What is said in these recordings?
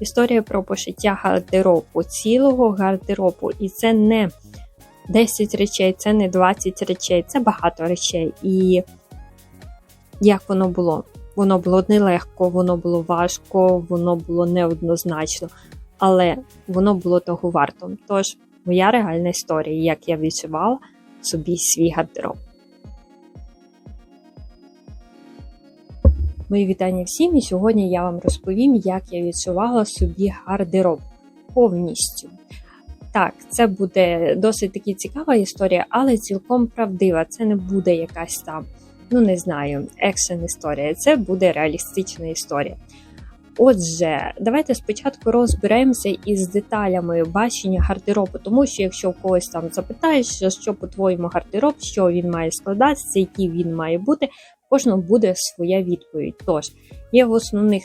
історія про пошиття гардеробу, цілого гардеробу. І це не 10 речей, це не 20 речей, це багато речей. І як воно було? Воно було нелегко, воно було важко, воно було неоднозначно, але воно було того варто. Тож, моя реальна історія, як я відчувала собі свій гардероб. Мої вітання всім, і сьогодні я вам розповім, як я відчувала собі гардероб повністю. Так, це буде досить таки цікава історія, але цілком правдива. Це не буде якась там, ну не знаю, екшен історія, це буде реалістична історія. Отже, давайте спочатку розберемося із деталями бачення гардеробу, тому що якщо в когось там запитаєш, що по-твоєму гардероб, що він має складатися, який він має бути, кожного буде своя відповідь. Тож, є основних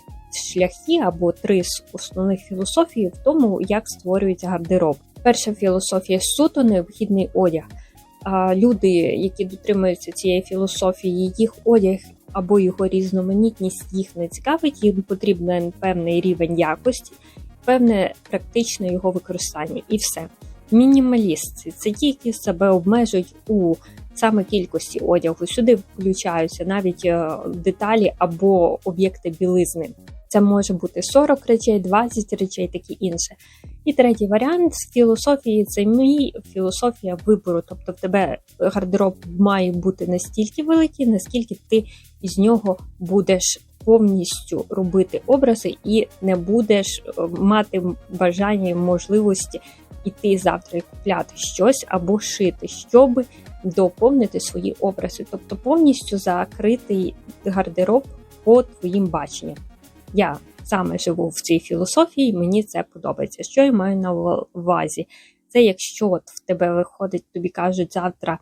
шляхи або три з основних філософії в тому, як створюється гардероб. Перша філософія суто необхідний одяг. А люди, які дотримуються цієї філософії, їх одяг або його різноманітність їх не цікавить, їм потрібен певний рівень якості, певне практичне його використання, і все. Мінімалісти це ті, які себе обмежують у саме кількості одягу. Сюди включаються навіть е, деталі або об'єкти білизни. Це може бути 40 речей, 20 речей, такі інше. І третій варіант з філософії це мій філософія вибору. Тобто в тебе гардероб має бути настільки великий, наскільки ти із нього будеш повністю робити образи і не будеш е, мати бажання і можливості іти завтра і купляти щось або шити, щоб доповнити свої образи, тобто повністю закритий гардероб по твоїм баченням. Я саме живу в цій філософії, мені це подобається. Що я маю на увазі? Це якщо от в тебе виходить, тобі кажуть завтра.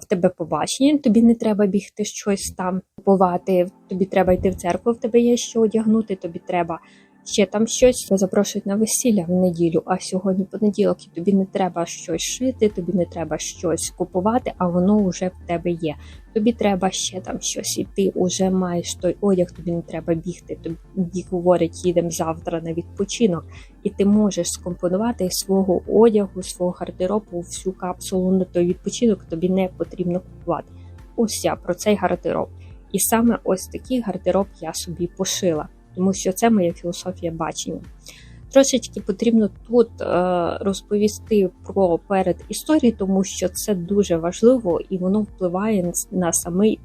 В тебе побачення, тобі не треба бігти щось там купувати, тобі треба йти в церкву, в тебе є що одягнути, тобі треба ще там щось запрошують на весілля в неділю, а сьогодні понеділок і тобі не треба щось шити, тобі не треба щось купувати, а воно вже в тебе є. Тобі треба ще там щось, і ти вже маєш той одяг, тобі не треба бігти. Тобі говорять, їдемо завтра на відпочинок, і ти можеш скомпонувати свого одягу, свого гардеробу всю капсулу на той відпочинок, тобі не потрібно купувати. Ось я про цей гардероб. І саме ось такий гардероб я собі пошила тому що це моя філософія бачення. Трошечки потрібно тут е, розповісти про перед історії, тому що це дуже важливо і воно впливає на самий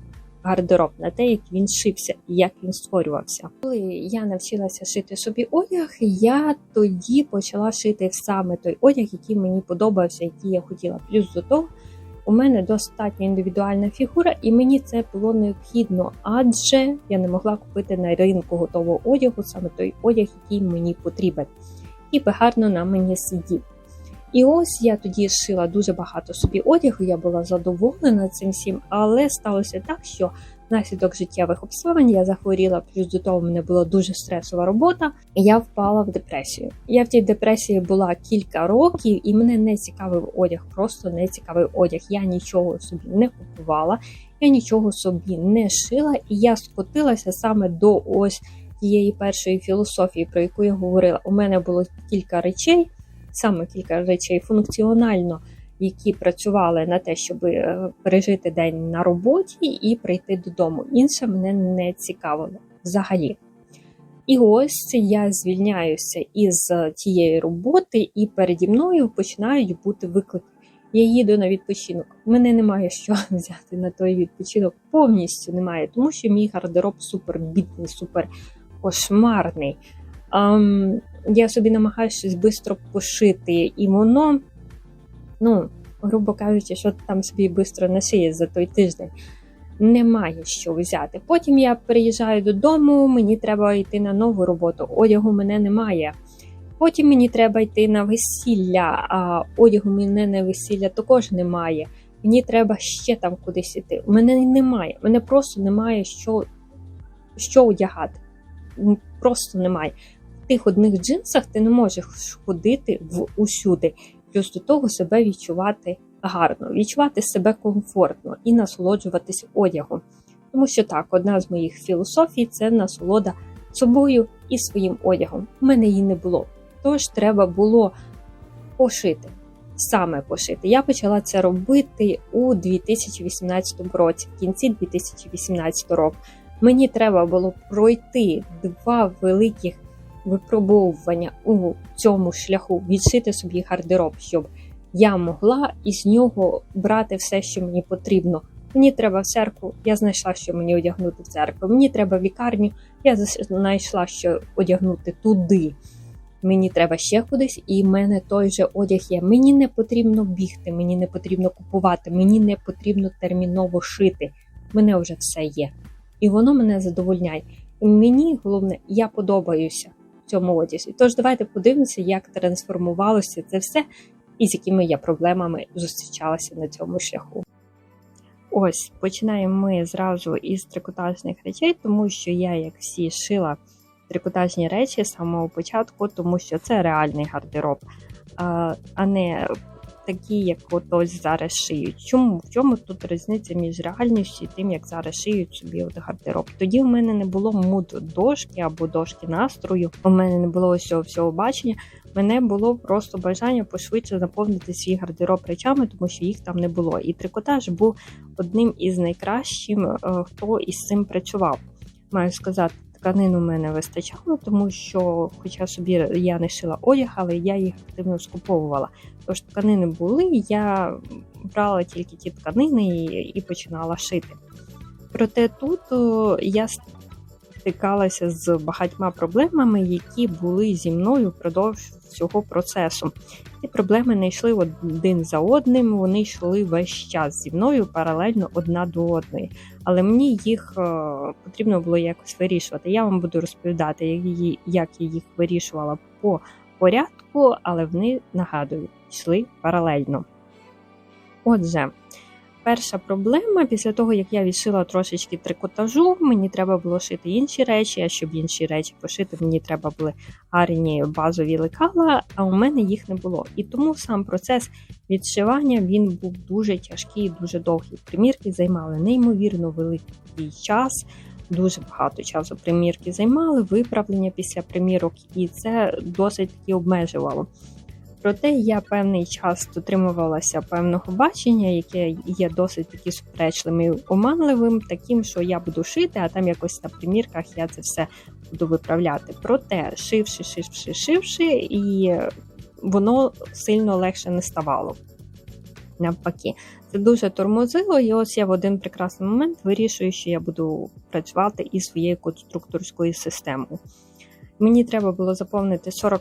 гардероб, на те, як він шився як він створювався. Коли я навчилася шити собі одяг, я тоді почала шити саме той одяг, який мені подобався, який я хотіла. Плюс до того у мене достатньо індивідуальна фігура, і мені це було необхідно, адже я не могла купити на ринку готового одягу саме той одяг, який мені потрібен, і би гарно на мені сидів. І ось я тоді шила дуже багато собі одягу, я була задоволена цим всім, але сталося так, що Внаслідок життєвих обставин я захворіла, плюс до того в мене була дуже стресова робота, і я впала в депресію. Я в тій депресії була кілька років, і мене не цікавив одяг, просто не цікавий одяг. Я нічого собі не купувала, я нічого собі не шила, і я скотилася саме до ось тієї першої філософії, про яку я говорила. У мене було кілька речей, саме кілька речей функціонально які працювали на те, щоб е, пережити день на роботі і прийти додому. Інше мене не цікавило взагалі. І ось я звільняюся із тієї роботи, і переді мною починають бути виклики. Я їду на відпочинок. У Мене немає що взяти на той відпочинок. Повністю немає, тому що мій гардероб супер бідний, супер кошмарний. Um, я собі намагаюся щось швидко пошити, і воно ну, грубо кажучи, що там собі швидко нашиє за той тиждень. Немає що взяти. Потім я приїжджаю додому, мені треба йти на нову роботу, одягу мене немає. Потім мені треба йти на весілля, а одягу мене на весілля також немає. Мені треба ще там кудись іти. У мене немає. Мене просто немає що що одягати. Просто немає. В тих одних джинсах ти не можеш ходити в усюди плюс до того себе відчувати гарно, відчувати себе комфортно і насолоджуватись одягом. Тому що так, одна з моїх філософій це насолода собою і своїм одягом. У мене її не було. Тож треба було пошити. Саме пошити. Я почала це робити у 2018 році, в кінці 2018 року. Мені треба було пройти два великих випробовування у цьому шляху, відшити собі гардероб, щоб я могла із нього брати все, що мені потрібно. Мені треба в церкву, я знайшла, що мені одягнути в церкву. Мені треба в лікарню, я знайшла, що одягнути туди. Мені треба ще кудись, і в мене той же одяг є. Мені не потрібно бігти, мені не потрібно купувати, мені не потрібно терміново шити. Мене вже все є. І воно мене задовольняє. Мені головне, я подобаюся цьому одязі. Тож давайте подивимося, як трансформувалося це все і з якими я проблемами зустрічалася на цьому шляху. Ось починаємо ми зразу із трикотажних речей, тому що я, як всі, шила трикотажні речі з самого початку, тому що це реальний гардероб, а не такі, як ось зараз шиють. Чому в чому тут різниця між реальністю і тим, як зараз шиють собі от гардероб? Тоді в мене не було муд дошки або дошки настрою. У мене не було ось цього всього бачення. Мене було просто бажання пошвидше заповнити свій гардероб речами, тому що їх там не було. І трикотаж був одним із найкращим, е, хто із цим працював. Маю сказати, тканин у мене вистачало, тому що, хоча собі я не шила одяг, але я їх активно скуповувала. Тож тканини були, я брала тільки ті тканини і, і починала шити. Проте тут я стикалася з багатьма проблемами, які були зі мною впродовж цього процесу. Ці проблеми не йшли один за одним, вони йшли весь час зі мною паралельно одна до одної. Але мені їх е, потрібно було якось вирішувати. Я вам буду розповідати, як я їх вирішувала по порядку, але вони нагадую, йшли паралельно. Отже. Перша проблема після того, як я відшила трошечки трикотажу, мені треба було шити інші речі, а щоб інші речі пошити, мені треба були гарні базові лекала, а у мене їх не було. І тому сам процес відшивання він був дуже тяжкий і дуже довгий. Примірки займали неймовірно великий час. Дуже багато часу примірки займали, виправлення після примірок, і це досить таки обмежувало. Проте я певний час дотримувалася певного бачення, яке є досить таки суперечливим і оманливим, таким, що я буду шити, а там якось на примірках я це все буду виправляти. Проте, шивши, шивши, шивши, і воно сильно легше не ставало. Навпаки, це дуже тормозило, і ось я в один прекрасний момент вирішую, що я буду працювати із своєю конструкторською системою. Мені треба було заповнити 40%,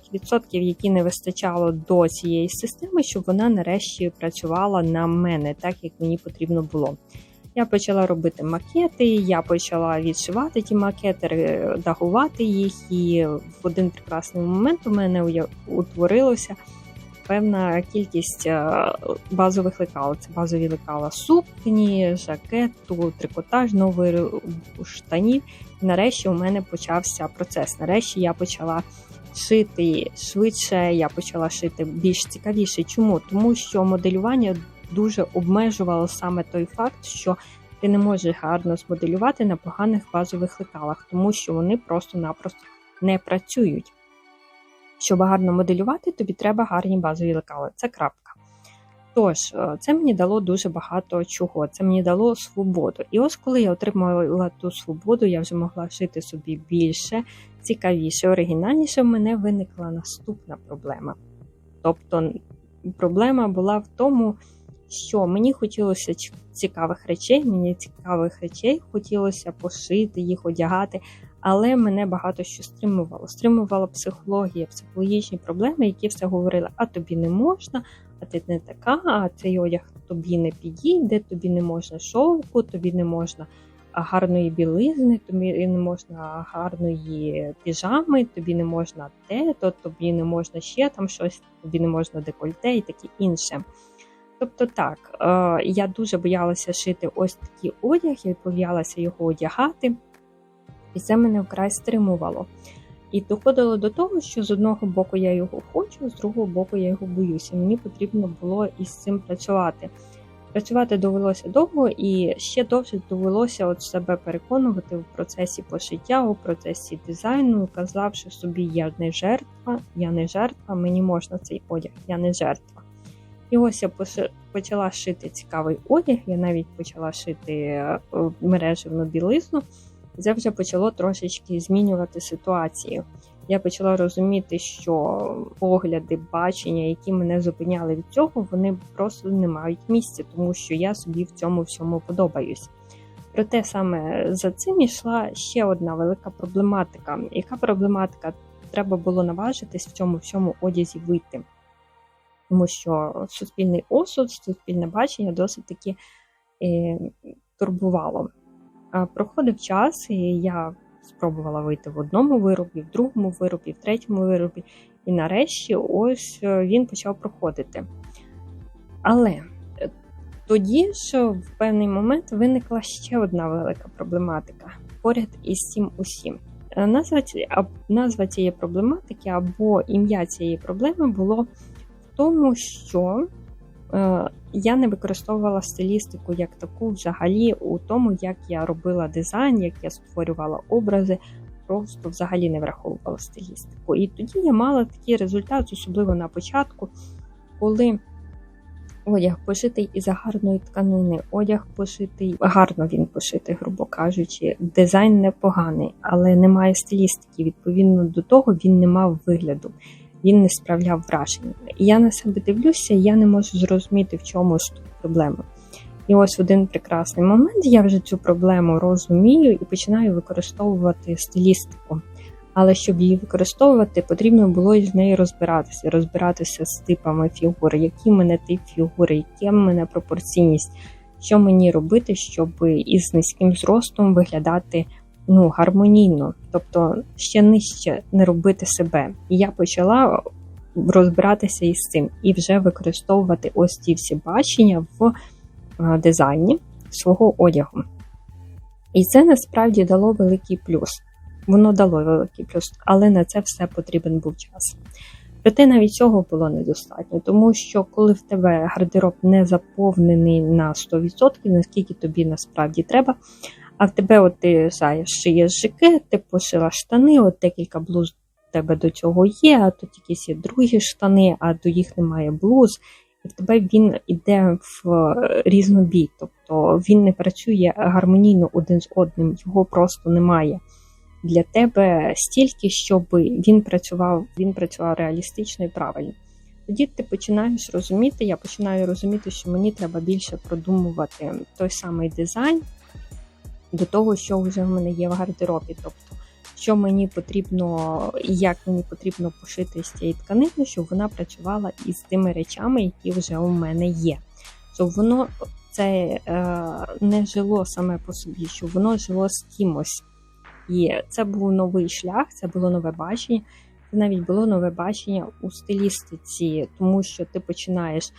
які не вистачало до цієї системи, щоб вона нарешті працювала на мене, так як мені потрібно було. Я почала робити макети, я почала відшивати ті макети, дагувати їх, і в один прекрасний момент у мене утворилося певна кількість е, базових лекал. Це базові лекала сукні, жакету, трикотаж, нової штанів. Нарешті у мене почався процес. Нарешті я почала шити швидше, я почала шити більш цікавіше. Чому? Тому що моделювання дуже обмежувало саме той факт, що ти не можеш гарно змоделювати на поганих базових лекалах, тому що вони просто-напросто не працюють. Щоб гарно моделювати, тобі треба гарні базові лекали. Це крапка. Тож, е, це мені дало дуже багато чого. Це мені дало свободу. І ось коли я отримала ту свободу, я вже могла шити собі більше, цікавіше, оригінальніше, в мене виникла наступна проблема. Тобто, проблема була в тому, що мені хотілося цікавих речей, мені цікавих речей хотілося пошити, їх одягати, але мене багато що стримувало. Стримувала психологія, психологічні проблеми, які все говорили, а тобі не можна, а ти не така, а цей одяг тобі не підійде, тобі не можна шовку, тобі не можна гарної білизни, тобі не можна гарної піжами, тобі не можна те, то тобі не можна ще там щось, тобі не можна декольте і таке інше. Тобто так, е, я дуже боялася шити ось такий одяг, я боялася його одягати, і це мене вкрай стримувало. І доходило до того, що з одного боку я його хочу, з другого боку я його боюся. Мені потрібно було із цим працювати. Працювати довелося довго і ще довше довелося от себе переконувати в процесі пошиття, у процесі дизайну, казавши собі, я не жертва, я не жертва, мені можна цей одяг, я не жертва. І ось я почала шити цікавий одяг, я навіть почала шити е, мережевну білизну, це вже почало трошечки змінювати ситуацію я почала розуміти, що погляди, бачення, які мене зупиняли від цього, вони просто не мають місця, тому що я собі в цьому всьому подобаюсь. Проте саме за цим йшла ще одна велика проблематика. Яка проблематика? Треба було наважитись в цьому всьому одязі вийти. Тому що суспільний осуд, суспільне бачення досить таки е, турбувало. Проходив час, і я спробувала вийти в одному виробі, в другому виробі, в третьому виробі. І нарешті ось е, він почав проходити. Але е, тоді ж в певний момент виникла ще одна велика проблематика поряд із цим усім. Е, назва, назва цієї проблематики або ім'я цієї проблеми було в тому, що я не використовувала стилістику як таку взагалі у тому, як я робила дизайн, як я створювала образи, просто взагалі не враховувала стилістику. І тоді я мала такий результат, особливо на початку, коли одяг пошитий із гарної тканини, одяг пошитий, гарно він пошитий, грубо кажучи, дизайн непоганий, але немає стилістики. Відповідно до того, він не мав вигляду він не справляв враження. Я на себе дивлюся, я не можу зрозуміти, в чому ж тут проблема. І ось в один прекрасний момент я вже цю проблему розумію і починаю використовувати стилістику. Але щоб її використовувати, потрібно було з нею розбиратися, розбиратися з типами фігур, які в мене тип фігури, яка в мене пропорційність, що мені робити, щоб із низьким зростом виглядати ну, гармонійно, тобто ще нижче не робити себе. І я почала розбиратися із цим і вже використовувати ось ці всі бачення в е, дизайні свого одягу. І це насправді дало великий плюс. Воно дало великий плюс, але на це все потрібен був час. Проте навіть цього було недостатньо, тому що коли в тебе гардероб не заповнений на 100%, наскільки тобі насправді треба, а в тебе от ти знаєш, шиєш жаки, ти пошила штани, от декілька блуз в тебе до цього є, а тут якісь є другі штани, а до їх немає блуз. І в тебе він йде в різнобій, тобто він не працює гармонійно один з одним, його просто немає. Для тебе стільки, щоб він працював, він працював реалістично і правильно. Тоді ти починаєш розуміти, я починаю розуміти, що мені треба більше продумувати той самий дизайн, до того, що вже в мене є в гардеробі. Тобто, що мені потрібно, і як мені потрібно пошити з цієї тканини, щоб вона працювала із тими речами, які вже у мене є. Щоб воно це е, не жило саме по собі, щоб воно жило з кимось. І це був новий шлях, це було нове бачення. Це навіть було нове бачення у стилістиці, тому що ти починаєш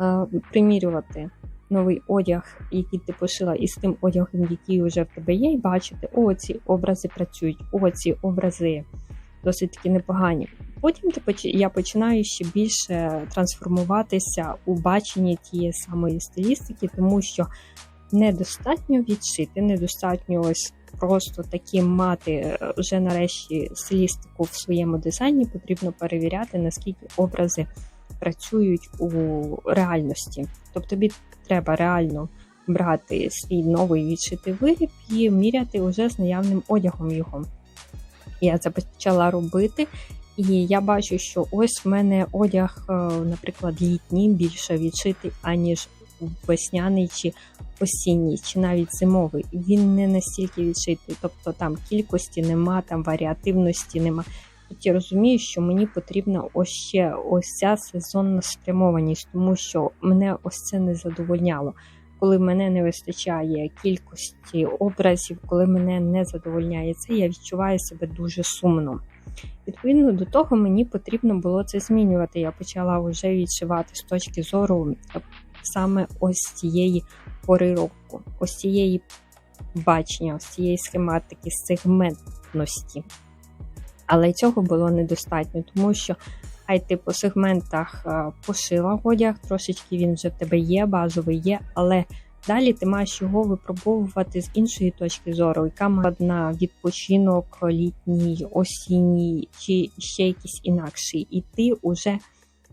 е, примірювати новий одяг, який ти пошила із тим одягом, який вже в тебе є, і бачити, о, ці образи працюють, о, ці образи досить таки непогані. Потім ти я починаю ще більше трансформуватися у баченні тієї самої стилістики, тому що недостатньо відшити, недостатньо ось просто такі мати е, вже нарешті стилістику в своєму дизайні, потрібно перевіряти, наскільки образи працюють у реальності. Тобто тобі треба реально брати свій новий відшитий виріб і міряти уже з наявним одягом його. Я це почала робити, і я бачу, що ось в мене одяг, е, наприклад, літній більше відшитий, аніж весняний чи осінній, чи навіть зимовий. Він не настільки відшитий, тобто там кількості нема, там варіативності нема. Я розумію, що мені потрібна ось ще ось ця сезонна спрямованість, тому що мене ось це не задовольняло. Коли мене не вистачає кількості образів, коли мене не задовольняє це, я відчуваю себе дуже сумно. Відповідно до того, мені потрібно було це змінювати. Я почала вже відшивати з точки зору саме ось цієї пори року, ось цієї бачення, ось цієї схематики, сегментності. Але цього було недостатньо, тому що Хай ти по сегментах е, пошила одяг, трошечки він вже в тебе є, базовий є, але далі ти маєш його випробовувати з іншої точки зору, яка має одна відпочинок літній, осінній чи ще якийсь інакший. І ти вже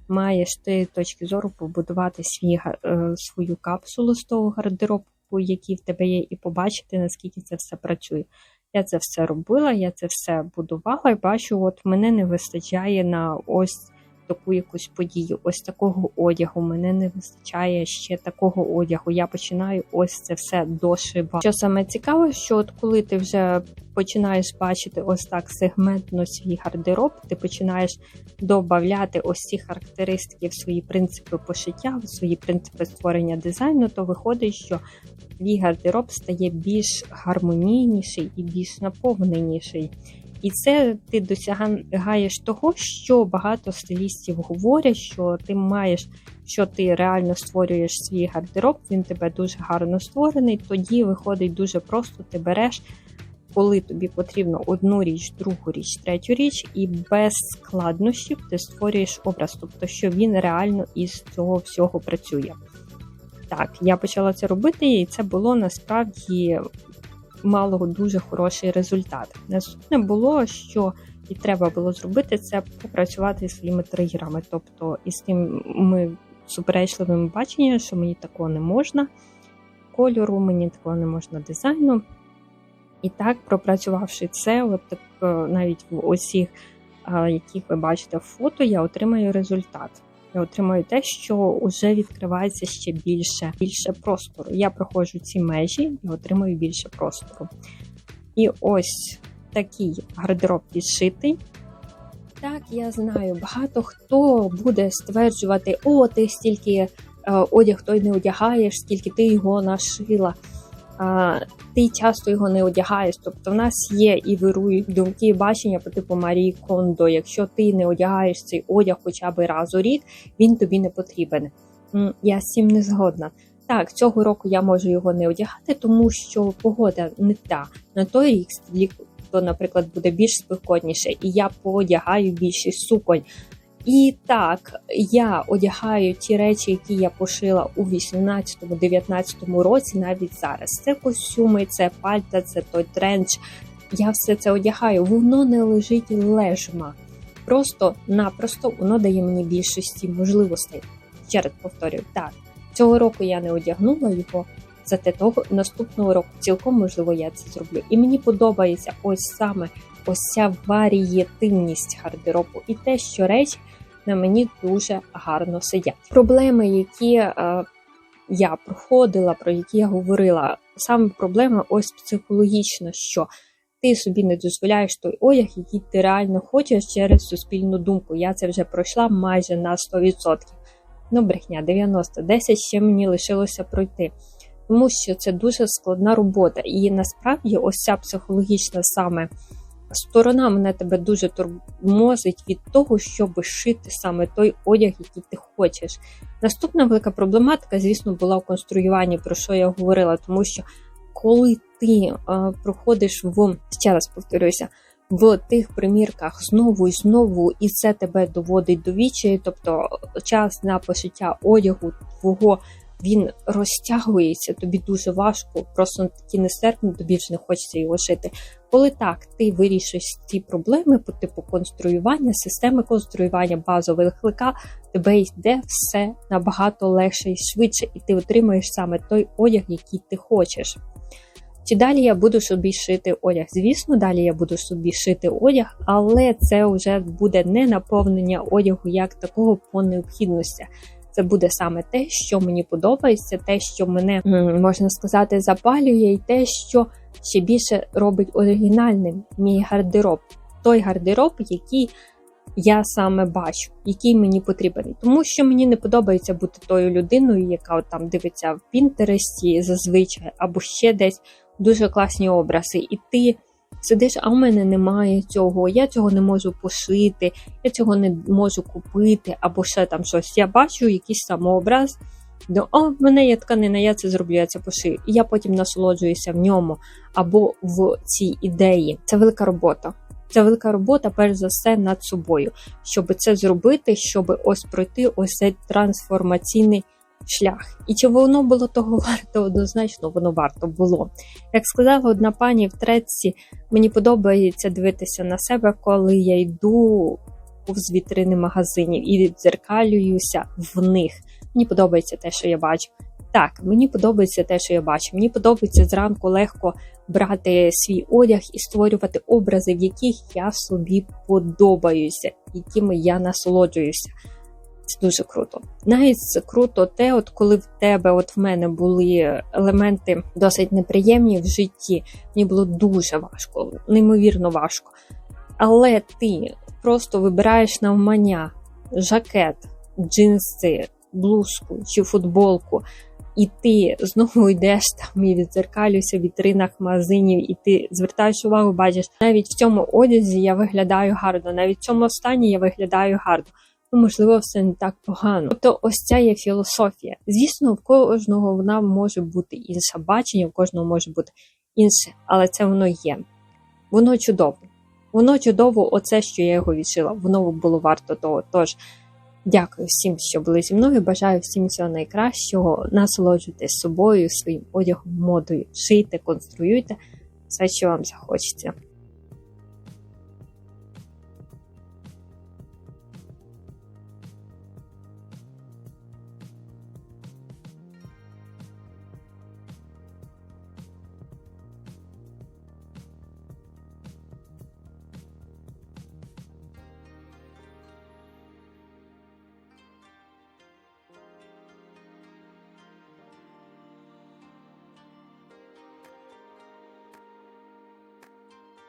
маєш з тієї точки зору побудувати свій, е, свою капсулу з того гардеробу, який в тебе є, і побачити, наскільки це все працює. Я це все робила, я це все будувала і бачу, от мене не вистачає на ось таку якусь подію, ось такого одягу. Мене не вистачає ще такого одягу. Я починаю ось це все дошивати. Що саме цікаве, що от коли ти вже починаєш бачити ось так сегментно свій гардероб, ти починаєш додати ось ці характеристики в свої принципи пошиття, в свої принципи створення дизайну, то виходить, що твій гардероб стає більш гармонійніший і більш наповненіший. І це ти досягаєш того, що багато стилістів говорять, що ти маєш, що ти реально створюєш свій гардероб, він тебе дуже гарно створений. Тоді виходить дуже просто, ти береш, коли тобі потрібно одну річ, другу річ, третю річ, і без складнощів ти створюєш образ, тобто що він реально із цього всього працює. Так, я почала це робити, і це було насправді мало дуже хороший результат. Наступне було, що і треба було зробити, це попрацювати зі своїми тригерами, тобто із тими суперечливими баченнями, що мені такого не можна, кольору, мені такого не можна дизайну. І так, пропрацювавши це, от так, е, навіть в усіх, е, яких ви бачите в фото, я отримаю результат. Я отримую те, що вже відкривається ще більше, більше простору. Я проходжу ці межі і отримую більше простору. І ось такий гардероб підшитий. Так, я знаю, багато хто буде стверджувати, о, ти стільки е, одяг той не одягаєш, скільки ти його нашила. Ти часто його не одягаєш. Тобто в нас є і вирують думки і бачення по типу Марії Кондо. Якщо ти не одягаєш цей одяг хоча б раз у рік, він тобі не потрібен. Я з цим не згодна. Так, цього року я можу його не одягати, тому що погода не та. На той рік то, наприклад, буде більш спекотніше, і я поодягаю більше суконь. І так, я одягаю ті речі, які я пошила у 18-19 році, навіть зараз. Це костюми, це пальта, це той тренч. Я все це одягаю, воно не лежить лежма. Просто-напросто воно дає мені більшості можливостей. Ще раз повторюю, так, цього року я не одягнула його. Зате того наступного року цілком можливо я це зроблю. І мені подобається ось саме ось ця варієтивність гардеробу і те, що речі на мені дуже гарно сидять. Проблеми, які е, я проходила, про які я говорила, саме проблема ось психологічна, що ти собі не дозволяєш той одяг, який ти реально хочеш через суспільну думку. Я це вже пройшла майже на 100%. Ну, брехня, 90, 10 ще мені лишилося пройти. Тому що це дуже складна робота. І насправді ось ця психологічна саме сторона мене тебе дуже тормозить від того, щоб шити саме той одяг, який ти хочеш. Наступна велика проблематика, звісно, була в конструюванні, про що я говорила, тому що коли ти е, проходиш в ще раз повторюся. В тих примірках знову і знову, і це тебе доводить до вічі, тобто час на пошиття одягу твого він розтягується, тобі дуже важко, просто такі нестерпно, тобі ж не хочеться його шити. Коли так, ти вирішиш ці проблеми по типу конструювання, системи конструювання базових лика, тебе йде все набагато легше і швидше, і ти отримуєш саме той одяг, який ти хочеш. Чи далі я буду собі шити одяг? Звісно, далі я буду собі шити одяг, але це вже буде не наповнення одягу як такого по необхідності. Це буде саме те, що мені подобається, те, що мене можна сказати, запалює, і те, що ще більше робить оригінальним мій гардероб. Той гардероб, який я саме бачу, який мені потрібен. Тому що мені не подобається бути тою людиною, яка от там дивиться в Пінтересті зазвичай, або ще десь дуже класні образи. І ти сидиш, а в мене немає цього, я цього не можу пошити, я цього не можу купити, або ще там щось. Я бачу якийсь самообраз. Ну, о, в мене є тканина, я це зроблю, я це пошию. І я потім насолоджуюся в ньому або в цій ідеї. Це велика робота. Це велика робота, перш за все, над собою, щоб це зробити, щоб ось пройти ось цей трансформаційний шлях. І чи воно було того варто? Однозначно, воно варто було. Як сказала одна пані в треці, мені подобається дивитися на себе, коли я йду повз вітрини магазинів і відзеркалююся в них. Мені подобається те, що я бачу. Так, мені подобається те, що я бачу. Мені подобається зранку легко брати свій одяг і створювати образи, в яких я собі подобаюся, якими я насолоджуюся. Це дуже круто. Навіть круто те, от коли в тебе, от в мене були елементи досить неприємні в житті. Мені було дуже важко, неймовірно важко. Але ти просто вибираєш навмання жакет, джинси, блузку чи футболку, і ти знову йдеш там і відзеркалюєшся в вітринах магазинів, і ти звертаєш увагу, бачиш, навіть в цьому одязі я виглядаю гарно, навіть в цьому стані я виглядаю гарно. Ну, можливо, все не так погано. Тобто, ось ця є філософія. Звісно, в кожного вона може бути інше бачення, в кожного може бути інше, але це воно є. Воно чудово. Воно чудово, оце, що я його відшила. Воно було варто того. Тож дякую всім, що були зі мною. Бажаю всім всього найкращого. Насолоджуйтесь собою, своїм одягом, модою. Шийте, конструюйте все, що вам захочеться.